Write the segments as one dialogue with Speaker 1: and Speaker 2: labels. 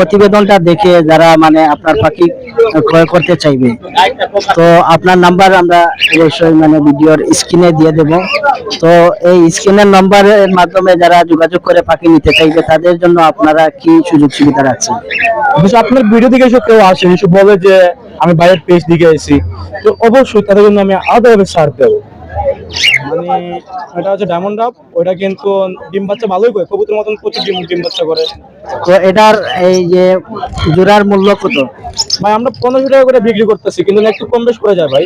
Speaker 1: প্রতিবেদনটা দেখে যারা মানে আপনার পাখি ক্রয় করতে চাইবে, তো আপনার নাম্বার আমরা অবশ্যই মানে ভিডিওর স্ক্রিনে দিয়ে দেব। তো এই স্ক্রিনের নাম্বারের মাধ্যমে যারা যোগাযোগ করে পাখি নিতে চাইবে, তাদের জন্য আপনারা কি সুযোগ সুবিধা রাখছেন
Speaker 2: আপনার ভিডিও দিকে এসব কেউ আসে এসব বলে যে আমি বাইরের পেজ দিকে এসেছি। তো অবশ্যই তাদের জন্য আমি আলাদাভাবে ছাড় দেবো। মানে এটা হচ্ছে ডায়মন্ড ডাব ওটা কিন্তু ডিম বাচ্চা ভালোই করে কবুতর মতন প্রচুর ডিম ডিম বাচ্চা করে।
Speaker 1: তো এটার এই যে জোড়ার মূল্য কত?
Speaker 2: ভাই আমরা পনেরোশো টাকা করে বিক্রি করতেছি কিন্তু একটু কম বেশ করে যায় ভাই।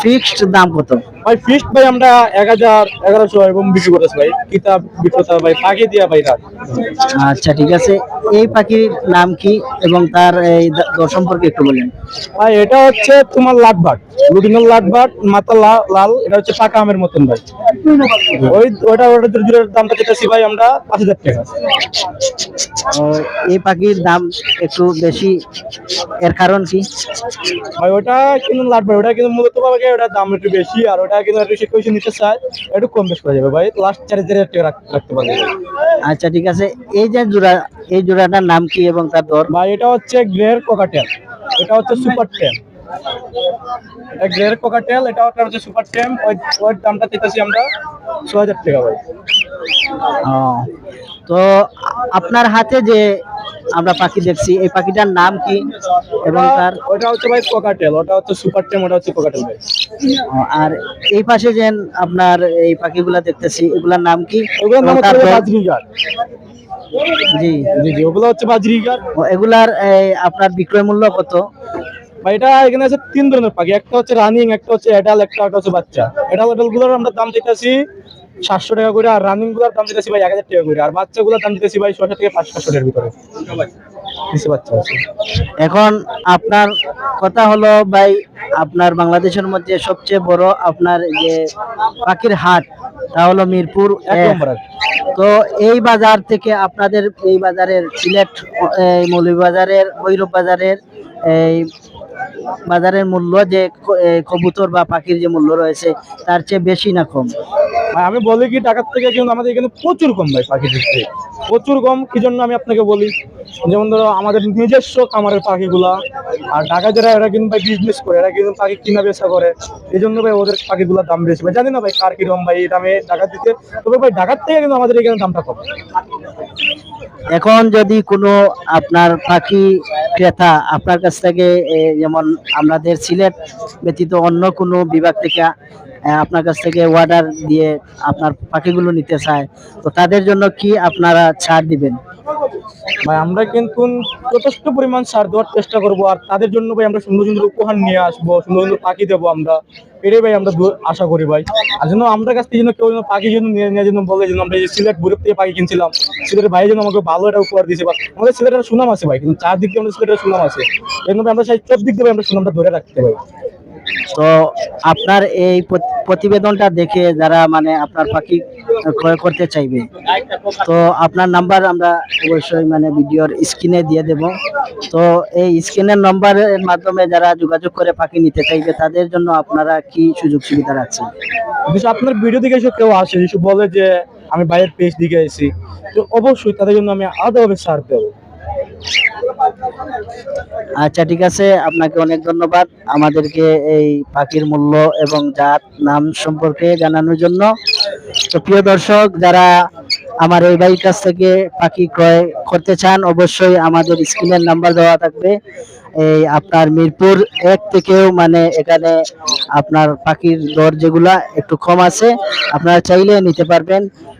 Speaker 1: ফিক্সড দাম কত?
Speaker 2: ভাই ফিস্ট ভাই আমরা এক হাজার এগারোশো এবং বিক্রি করতেছি ভাই কিতাব বিক্রেতা ভাই পাখি দিয়া ভাই রাত।
Speaker 1: আচ্ছা ঠিক আছে। এই পাখির নাম কি এবং তার এই দর সম্পর্কে একটু বলেন।
Speaker 2: ভাই এটা হচ্ছে তোমার লাটবাট লুডিনাল লাটবাট মাথা লাল এটা হচ্ছে পাকা আমের মতন ভাই। ওই ওটা ওটা জুড়ে দামটা যেতেছি ভাই আমরা পাঁচ হাজার টাকা।
Speaker 1: এই পাখির দাম একটু বেশি এর কারণ কি?
Speaker 2: ভাই ওটা কিন্তু লাটবাট ওটা কিন্তু মূলত পাবে ওটার দাম একটু বেশি আর ওটা কিন্তু একটু শিক্ষক নিতে চায় একটু কম বেশ করে যাবে ভাই লাস্ট চার হাজার টাকা রাখতে পারবে।
Speaker 1: আচ্ছা ঠিক আছে। এই যে জোড়া এই জোড়াটার নাম কি এবং তার দর?
Speaker 2: ভাই এটা হচ্ছে গ্রের কোকাটেল এটা হচ্ছে সুপার টেম কোকাটেল এটা ওটা হচ্ছে সুপার টেম ওই ওর দামটা দিতেছি আমরা ছ হাজার টাকা ভাই।
Speaker 1: তো আপনার হাতে যে আমরা পাখি দেখছি এই পাখিটার নাম কি এবং তার
Speaker 2: ওটা হচ্ছে ভাই কোকাটেল ওটা হচ্ছে সুপার টেম ওটা হচ্ছে কোকাটেল ভাই।
Speaker 1: আর এই পাশে যে আপনার এই পাখিগুলা দেখতেছি এগুলার নাম কি?
Speaker 2: ওগুলোর নাম হচ্ছে? বাজরিগার।
Speaker 1: জি।
Speaker 2: জি জি ওগুলো হচ্ছে বাজরিগার।
Speaker 1: এগুলার আপনার বিক্রয় মূল্য কত?
Speaker 2: এটা এখানে আছে তিন ধরনের পাখি। একটা হচ্ছে রানিং একটা হচ্ছে এডাল একটা একটা হচ্ছে বাচ্চা। আমরা দাম দিতেছি সাতশো টাকা করে আর রানিংগুলোর দাম দিতেছি ভাই এক হাজার টাকা করে। আর বাচ্চাগুলোর দাম দিতেছি ভাই ছশো থেকে পাঁচশো টাকার ভিতরে। বাচ্চা আছে।
Speaker 1: এখন আপনার কথা হলো ভাই আপনার বাংলাদেশের মধ্যে সবচেয়ে বড় আপনার যে পাখির হাট তা হলো মিরপুর। তো এই বাজার থেকে আপনাদের এই বাজারের সিলেট এই মৌলভীবাজারের ভৈরব বাজারের এই বাজারের মূল্য যে কবুতর বা পাখির যে মূল্য রয়েছে, তার চেয়ে বেশি না কম?
Speaker 2: আমি বলি কি, টাকার থেকে কিন্তু আমাদের এখানে প্রচুর কম ভাই পাখি দিচ্ছে প্রচুর কম, কি জন্য আমি আপনাকে বলি? যেমন ধরো, আমাদের নিজস্ব খামারের পাখিগুলা, আর ঢাকা যারা এরা কিন্তু ভাই বিজনেস করে, এরা কিন্তু পাখি কিনা বেচা করে। এই জন্য ভাই ওদের পাখিগুলোর দাম বেশি। ভাই, জানি না ভাই কার কীরকম ভাই এই দামে ঢাকা দিতে, তবে ভাই ঢাকার থেকে কিন্তু আমাদের এখানে দামটা কম।
Speaker 1: এখন যদি কোনো আপনার পাখি, ক্রেতা আপনার কাছ থেকে যেমন আমাদের সিলেট ব্যতীত অন্য কোনো বিভাগ থেকে আপনার কাছ থেকে অর্ডার দিয়ে আপনার পাখিগুলো নিতে চায়, তো তাদের জন্য কি আপনারা ছাড় দিবেন?
Speaker 2: ভাই, আমরা কিন্তু যথেষ্ট পরিমাণ সার দেওয়ার চেষ্টা করব আর তাদের জন্য ভাই আমরা সুন্দর সুন্দর উপহার নিয়ে আসব, সুন্দর সুন্দর পাখি দেবো আমরা। এটাই ভাই আমরা আশা করি ভাই। আর জন্য আমরা কাছ থেকে যেন কেউ যেন পাখি যেন নিয়ে নেওয়ার জন্য বলে যেন আমরা সিলেট বুড়ির থেকে পাখি কিনছিলাম, সিলেটের ভাই যেন আমাকে ভালো একটা উপহার দিয়েছে। বা আমাদের সিলেটের সুনাম আছে ভাই, কিন্তু চারদিক দিয়ে আমাদের সিলেটের সুনাম আছে। জন্য আমরা সেই সব দিক দিয়ে আমরা সুনামটা ধরে রাখতে ভাই।
Speaker 1: তো আপনার এই প্রতিবেদনটা দেখে যারা মানে আপনার পাখি ক্রয় করতে চাইবে, তো আপনার নাম্বার আমরা অবশ্যই মানে ভিডিওর স্ক্রিনে দিয়ে দেব। তো এই স্ক্রিনের নাম্বারের মাধ্যমে যারা যোগাযোগ করে পাখি নিতে চাইবে, তাদের জন্য আপনারা কি সুযোগ সুবিধা রাখছেন?
Speaker 2: আপনার ভিডিও দিকে এসব কেউ আসে এসব বলে যে আমি বাইরের পেজ দিকে এসেছি তো অবশ্যই তাদের জন্য আমি আলাদাভাবে ছাড় দেবো।
Speaker 1: আচ্ছা ঠিক আছে, আপনাকে অনেক ধন্যবাদ আমাদেরকে এই পাখির মূল্য এবং জাত নাম সম্পর্কে জানানোর জন্য। তো প্রিয় দর্শক, যারা আমার এই বাড়ির কাছ থেকে পাখি ক্রয় করতে চান, অবশ্যই আমাদের স্ক্রিনের নাম্বার দেওয়া থাকবে। এই আপনার মিরপুর এক থেকেও মানে এখানে আপনার পাখির দর যেগুলা একটু কম আছে, আপনারা চাইলে নিতে পারবেন।